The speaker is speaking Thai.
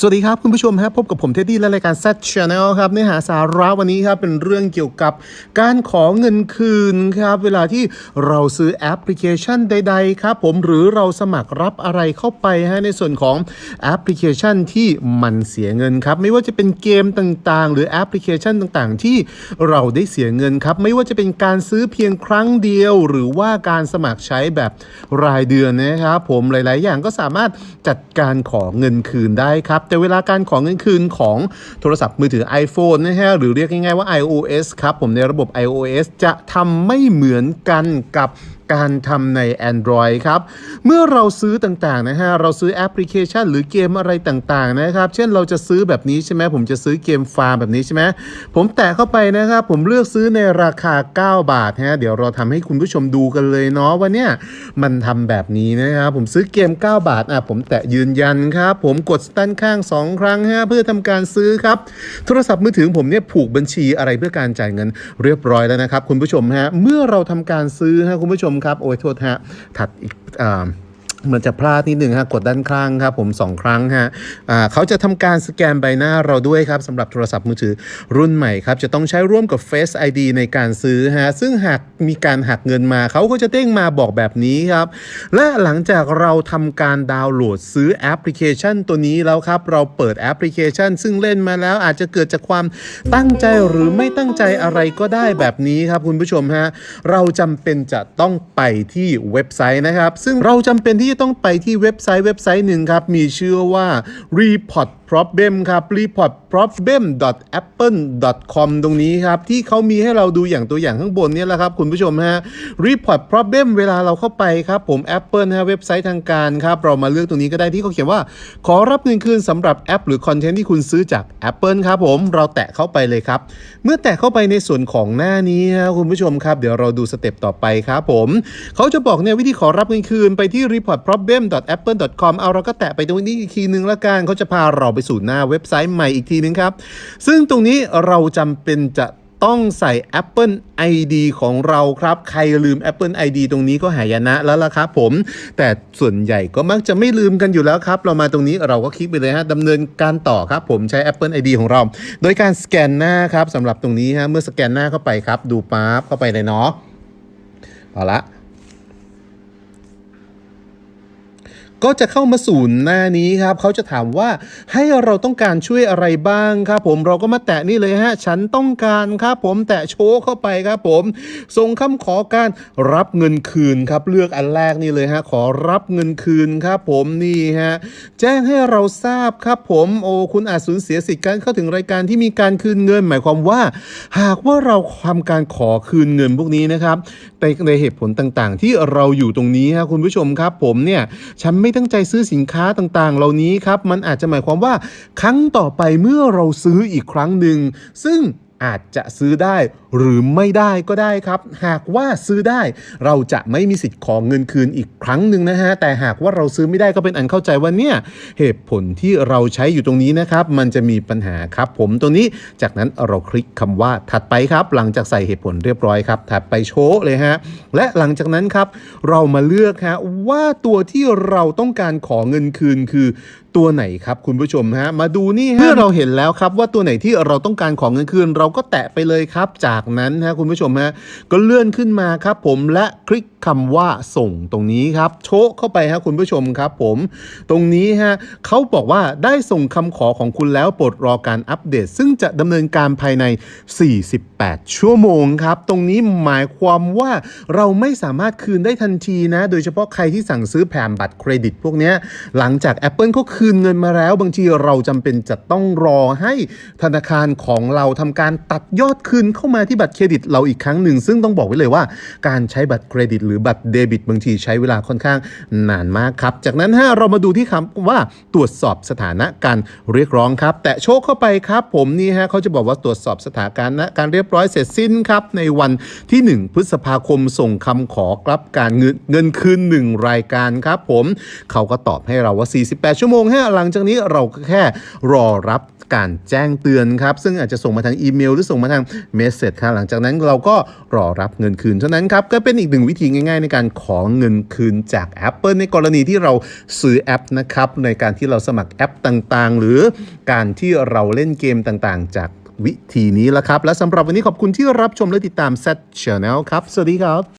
สวัสดีครับ คุณผู้ชมครับพบกับผมเท็ดดี้และรายการ Z Channel ครับเนื้อหาสาระวันนี้ครับเป็นเรื่องเกี่ยวกับการขอเงินคืนครับเวลาที่เราซื้อแอปพลิเคชันใด ๆ ครับผมหรือเราสมัครรับอะไรเข้าไปฮะในส่วนของแอปพลิเคชันที่มันเสียเงินครับไม่ว่าจะเป็นเกมต่างๆ หรือแอปพลิเคชันต่างๆ ที่เราได้เสียเงินครับไม่ว่าจะเป็นการซื้อเพียงครั้งเดียว หรือว่าการสมัครใช้แบบรายเดือนนะครับผมหลาย ๆ อย่างก็สามารถจัดการขอเงินคืนได้ครับแต่เวลาการขอเงินคืนของโทรศัพท์มือถือ iPhone นะฮะหรือเรียกง่ายๆว่า iOS ครับผมในระบบ iOS จะทำไม่เหมือนกันกับการทำใน Android ครับ เมื่อเราซื้อต่างๆนะฮะ เราซื้อแอปพลิเคชัน หรือเกมอะไรต่างๆนะครับ เช่นเราจะซื้อแบบนี้ใช่ไหมผมจะซื้อเกมฟาร์มแบบนี้ใช่ไหมผมแตะเข้าไปนะครับ ผมเลือกซื้อในราคา 9 บาทฮะเดี๋ยวเราทำให้คุณผู้ชมดูกันเลยเนาะว่าเนี่ยมันทำแบบนี้นะครับ ผมซื้อเกม 9 บาทอะผมแตะยืนยันครับ ผมกดสตันข้าง 2 ครั้งฮะเพื่อทำการซื้อครับ โทรศัพท์มือถือของผมเนี่ยผูกบัญชีอะไรเพื่อการจ่ายเงินเรียบร้อยแล้วนะครับคุณผู้ชมฮะเมื่อเราทำการซื้อฮะคุณผู้ชมครับ โอ้ยโทษฮะถัดอีกอ่า มือนจะพลาดนิดหนึ่งฮะกดด้านข้างครับผม2 ครั้งฮะอ่าเขาจะทำการสแกนใบหน้าเราด้วยครับสำหรับโทรศัพท์มือถือรุ่นใหม่ครับจะต้องใช้ร่วมกับ Face ID ในการซื้อฮะซึ่งหากมีการหักเงินมาเขาก็จะเด้งมาบอกแบบนี้ครับและหลังจากเราทำการดาวน์โหลดซื้อแอปพลิเคชันตัวนี้แล้วครับเราเปิดแอปพลิเคชัน ซึ่งเล่นมาแล้วอาจจะเกิดจากความตั้งใจหรือไม่ตั้งใจอะไรก็ได้แบบนี้ครับคุณผู้ชมฮะเราจำเป็นจะต้องไปที่เว็บไซต์นะครับ ซึ่งเราจำเป็นที่ต้องไปที่เว็บไซต์เว็บไซต์หนึ่งครับ มีชื่อว่า report problem ครับ report problem apple com ตรงนี้ครับ ที่เขามีให้เราดูอย่างตัวอย่างข้างบนนี่แหละครับ คุณผู้ชมฮะ report problem เวลาเราเข้าไปครับ ผม Apple ฮะเว็บไซต์ทางการครับ เรามาเลือกตรงนี้ก็ได้ที่เขาเขียนว่า ขอรับเงินคืนสำหรับแอป หรือคอนเทนต์ที่คุณซื้อจาก Apple ครับผมเราแตะเข้าไปเลยครับ เมื่อแตะเข้าไปในส่วนของหน้านี้ฮะคุณผู้ชมครับ เดี๋ยวเราดูสเต็ปต่อไปครับผมเขาจะบอกเนี่ยวิธีขอรับเงินคืนไปที่ report problem apple com เอาเราก็แตะไปตรงนี้อีกทีนึงละกันเขาจะพาเราไปสู่หน้าเว็บไซต์ใหม่อีกทีนึงครับ ซึ่งตรงนี้เราจำเป็นจะต้องใส่ Apple ID ของเราครับ ใครลืม Apple ID ตรงนี้ก็หายนะแล้วล่ะครับผม แต่ส่วนใหญ่ก็มักจะไม่ลืมกันอยู่แล้วครับ เรามาตรงนี้เราก็คลิกไปเลยฮะดำเนินการต่อครับผมใช้ Apple ID ของเรา โดยการสแกนหน้าครับสำหรับตรงนี้ฮะเมื่อสแกนหน้าเข้าไปครับ ดูปั๊บเข้าไปเลยเนาะเอาละ ก็จะเข้ามาสู่หน้านี้ครับเขาจะถามว่าให้เราต้องการช่วยอะไรบ้างครับผมเราก็มาแตะนี่เลยฮะฉันต้องการครับผมแตะโชว์เข้าไปครับผมส่งคำขอการรับเงินคืนครับเลือกอันแรกนี่เลยฮะขอรับเงินคืนครับผมนี่ฮะแจ้งให้เราทราบครับผมโอ้คุณอาจสูญเสียสิทธิ์การเข้าถึงรายการที่มีการคืนเงิน หมายความว่า หากว่าเราทำการขอคืนเงินพวกนี้นะครับในในเหตุผลต่างๆ ที่เราอยู่ตรงนี้ฮะคุณผู้ชมครับผมเนี่ยฉันไม่ตั้งใจซื้อสินค้าต่างๆ เหล่านี้ครับ มันอาจจะหมายความว่าครั้งต่อไปเมื่อเราซื้ออีกครั้งหนึ่งซึ่ง อาจจะซื้อได้หรือไม่ได้ก็ได้ครับ หากว่าซื้อได้เราจะไม่มีสิทธิ์ขอเงินคืนอีกครั้งหนึ่งนะฮะแต่หากว่าเราซื้อไม่ได้ก็เป็นอันเข้าใจว่าเนี่ยเหตุผลที่เราใช้อยู่ตรงนี้นะครับมันจะมีปัญหาครับ ผมตรงนี้จากนั้นเราคลิกคำว่าถัดไปครับ หลังจากใส่เหตุผลเรียบร้อยครับถัดไปโชว์เลยฮะและหลังจากนั้นครับ เรามาเลือกฮะว่าตัวที่เราต้องการขอเงินคืนคือ ตัวไหนครับคุณผู้ชมฮะมาดูนี่ฮะเมื่อเราเห็นแล้วครับว่าตัวไหนที่เราต้องการของเงินคืน เราก็แตะไปเลยครับ จากนั้นฮะคุณผู้ชมฮะก็เลื่อนขึ้นมาครับ ผมและคลิกคำว่าส่งตรงนี้ครับ โชะเข้าไปฮะคุณผู้ชมครับ ผมตรงนี้ฮะเขาบอกว่าได้ส่งคำขอของคุณแล้วโปรดรอการอัปเดต ซึ่งจะดำเนินการภายใน 48 ชั่วโมงครับ ตรงนี้หมายความว่าเราไม่สามารถคืนได้ทันทีนะ โดยเฉพาะใครที่สั่งซื้อแผ่นบัตรเครดิต พวกเนี้ยหลังจาก Apple เขาคืืนเงินมาแล้วบางทีเราจำเป็นจะต้องรอให้ธนาคารของเราทำการตัดยอดคืนเข้ามาที่บัตรเครดิตเราอีกครั้งหนึ่ง ซึ่งต้องบอกไว้เลยว่า การใช้บัตรเครดิต หรือบัตรเดบิต บางทีใช้เวลาค่อนข้างนานมากครับ จากนั้นฮะเรามาดูที่คำว่าตรวจสอบสถานะการเรียกร้องครับ แต่โชคเข้าไปครับ ผมนี่ฮะเขาจะบอกว่าตรวจสอบสถานะการเรียบร้อยเสร็จสิ้นครับในวันที่ 1 พฤษภาคมส่งคำขอกลับการเงินเงินคืน1รายการครับ ผมเขาก็ตอบให้เราว่า 48 ชั่วโมงฮะหลังจากนี้เราก็แค่รอรับการแจ้งเตือนครับ ซึ่งอาจจะส่งมาทางอีเมล หรือส่งมาทางเมสเซจครับหลังจากนั้นเราก็รอรับเงินคืนเท่านั้นครับ ก็เป็นอีกหนึ่งวิธีง่าย ๆ ในการขอเงินคืนจาก Apple ในกรณีที่เราซื้อแอปนะครับในการที่เราสมัครแอปต่างๆ หรือการที่เราเล่นเกมต่างๆ จากวิธีนี้ละครับ และสำหรับวันนี้ขอบคุณที่รับชมและติดตาม Set Channel ครับ สวัสดีครับ